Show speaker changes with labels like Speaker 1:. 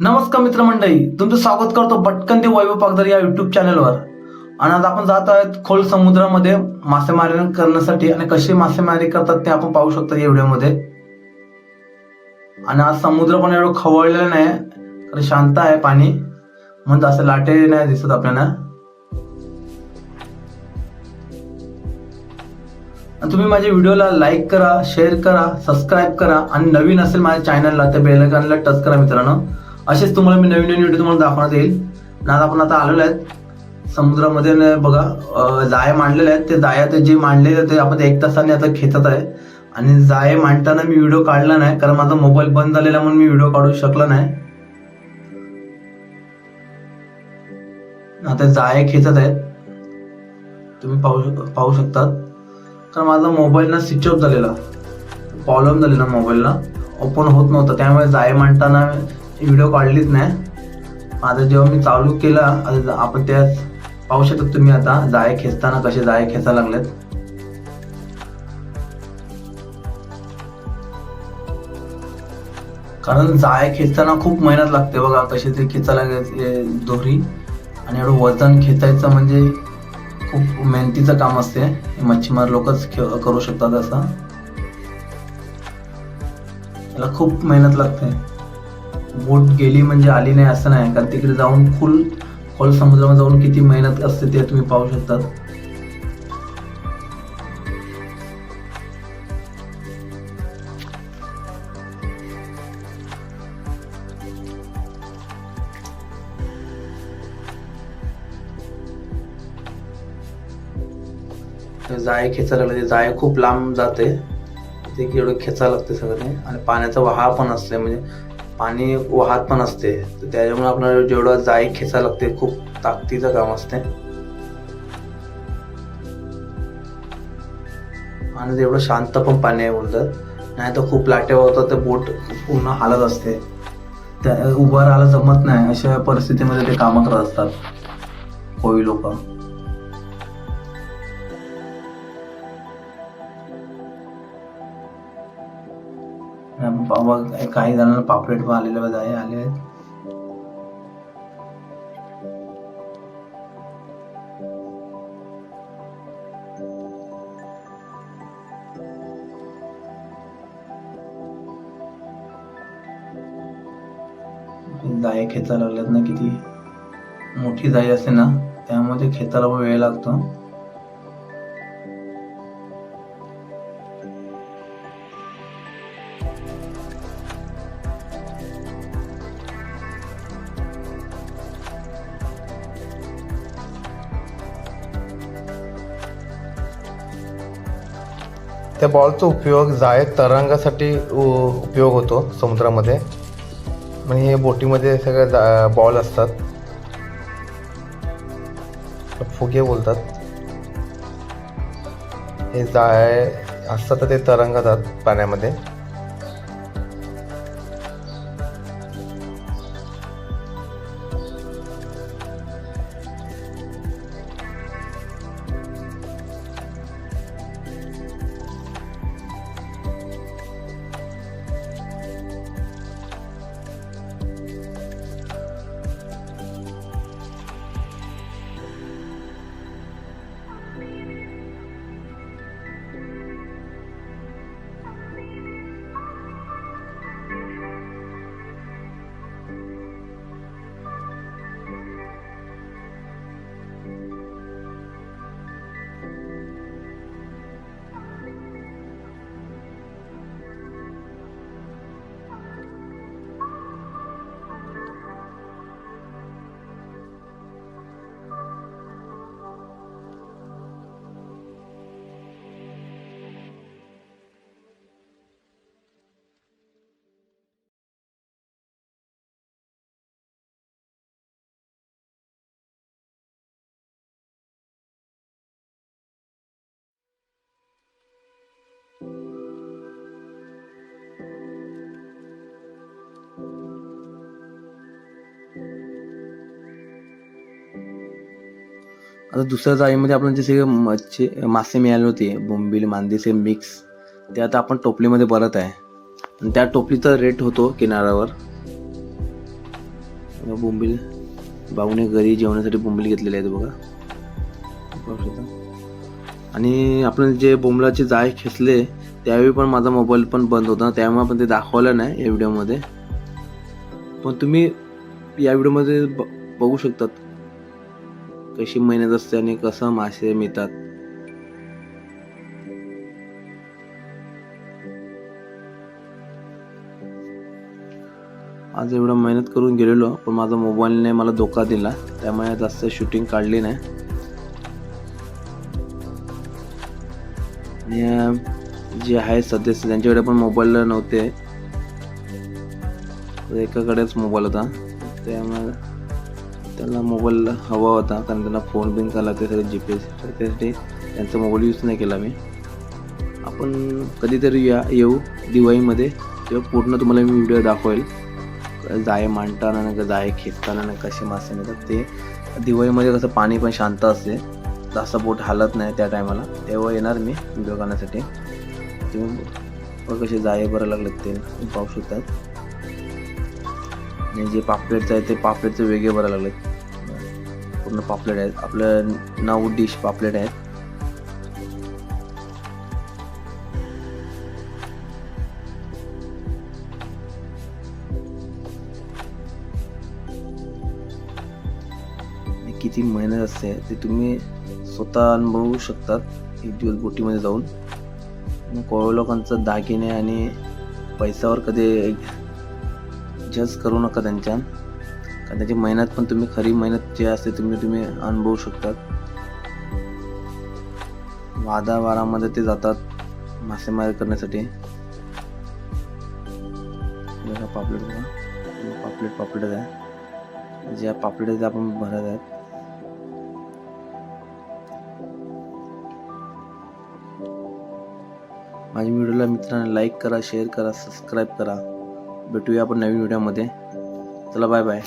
Speaker 1: नमस्कार मित्रमंडळी तुमचं स्वागत करतो भटकंती वैभव पागदर या युट्यूब चॅनलवर आणि आज आपण जात आहोत खोल समुद्रामध्ये मासेमारी करण्यासाठी. आणि कशी मासेमारी करतात ते आपण पाहू शकतो या व्हिडिओमध्ये. आणि आज समुद्र पण एवढं खवळलेलं नाही कारण शांत आहे पाणी. म्हणजे असं लाटे नाही दिसत आपल्याला. तुम्ही माझ्या व्हिडिओला लाईक करा शेअर करा सबस्क्राईब करा. आणि नवीन असेल माझ्या चॅनलला तर बेलकानला टच करा मित्रांनो. असेच तुम्हाला मी नवीन नवीन व्हिडिओ तुम्हाला दाखवण्यात येईल. आणि आज आपण आता आलेलो आहेत. समुद्रामध्ये बघा अं, जाळे मांडलेले आहेत. ते जाळ्यात जे मांडलेले ते आपण एक तासाने आता खेचत आहे. आणि जाळे मांडताना मी व्हिडिओ काढला नाही कारण माझा मोबाईल बंद झालेला म्हणून मी व्हिडिओ काढू शकला नाही. आता जाळे खेचत आहेत. तुम्ही पाहू शक पाहू शकतात. कारण माझा मोबाईल ना स्विच ऑफ झालेला. प्रॉब्लेम झालेला मोबाईलला ओपन होत नव्हता. त्यामुळे जाळे मांडताना व्हिडिओ काढलीच नाही. आता जेव्हा मी चालू केला आता आपण त्यात पाहू शकता तुम्ही आता जाळे खेचताना कसे जाळे खेचायला लागलेत. कारण जाळे खेचताना खूप मेहनत लागते बघा कसे ते खेचायला लागले दोरी. आणि एवढं वजन खेचायचं म्हणजे खूप मेहनतीचं काम असते. मच्छीमार लोकच करू शकतात असं. याला खूप मेहनत लागते. बोट गेली म्हणजे आली नाही असं नाही. कारण तिकडे जाऊन फुल खोल समुद्रामध्ये जाऊन किती मेहनत असते ते तुम्ही पाहू शकतात. जाळे खेचायला लागले. ते जाळे खूप लांब जाते. ते की एवढं खेचायला लागते सगळं आणि पाण्याचा वहाव पण असते. म्हणजे पाणी वाहत पण असते. तर त्याच्यामुळे आपल्याला जेवढं जाई खेचा लागते खूप ताकदीचं काम असते. आणि एवढं शांत पण पाणी आहे बोलतात नाही तर खूप लाटे होतात तर बोट पूर्ण हालत असते. त्या उभं राहायला जमत नाही अशा परिस्थितीमध्ये ते कामं करत असतात. कोळी लोक. बाबा काही जणांना पापलेट पण आलेले आहे आले आहेत. जाळे खेचायला लागल्यात ना किती मोठी जाई असते ना त्यामध्ये खेचायला वेळ लागतो.
Speaker 2: त्या बॉलचा उपयोग जाळे तरंगासाठी उ- उपयोग होतो समुद्रामध्ये. म्हणजे हे बोटीमध्ये सगळे जा बॉल असतात. फुगे बोलतात. हे जाळे असतात तर ते तरंगतात पाण्यामध्ये.
Speaker 1: आता दुसऱ्या जाळीमध्ये आपण जे सगळे मच्छी मासे मिळाले होते बोंबील मांदेसे मिक्स ते आता आपण टोपलीमध्ये भरत आहे. आणि त्या टोपलीचा रेट होतो किनाऱ्यावर. बोंबील. भाऊने घरी जेवण्यासाठी बोंबील घेतलेले आहेत बघा. आणि आपण जे बोंबलाचे जाळे खेचले त्यावेळी पण माझा मोबाईल पण बंद होता. त्यामुळे आपण ते दाखवलं नाही या व्हिडिओमध्ये पण तुम्ही या व्हिडिओमध्ये ब- बघू शकतात. कशी मेहनत असते आणि कसं मासे मिळतात. आज एवढं मेहनत करून गेलेलो पण माझा मोबाईलने मला धोका दिला. त्यामुळे जास्त शूटिंग काढली नाही. जे आहे सदस्य त्यांच्याकडे पण मोबाईल नव्हते एकाकडेच मोबाईल होता. त्यामुळे त्यांना मोबाईल हवा होता कारण त्यांना फोन बिन झाला ते सगळं जी पी एस त्यासाठी त्यांचा मोबाईल यूज नाही केला मी. आपण कधीतरी या येऊ दिवाळीमध्ये तेव्हा पूर्ण तुम्हाला मी व्हिडिओ दाखवेल. जाळे मांडताना ना जाळे खेचताना ना कसे मासे मिळतात ते दिवाळीमध्ये कसं पाणी पण शांत असते. जास्त बोट हालत नाही त्या टायमाला तेव्हा येणार मी व्हिडिओ करण्यासाठी. तुम्ही कसे जाळे बरं लागलेत ते पाहू शकतात. आणि जे पापलेटचं आहे ते पापलेटचे वेगळे बरं लागलेत. पूर्ण पापलेट आहेत. आपलं नऊ डिश पापलेट आहेत. किती मेहनत असते ते तुम्ही स्वतः अनुभवू शकतात. एक दिवस बोटीमध्ये जाऊन. कोळी लोकांचं दागिने आणि पैशावर कधी जज करू नका त्यांच्या. कारण त्याची मेहनत पण तुम्ही खरी मेहनत जे असते तुम्ही तुम्ही अनुभवू शकतात. वादावारामध्ये ते जातात मासेमारी करण्यासाठी. पापलेट पापलेट पापलेट आहे. ज्या पापलेट आपण भरत आहेत. माझ्या व्हिडिओला मित्रांनो लाईक करा शेअर करा सबस्क्राईब करा. भेटूया आपण नवीन व्हिडिओमध्ये. चला बाय बाय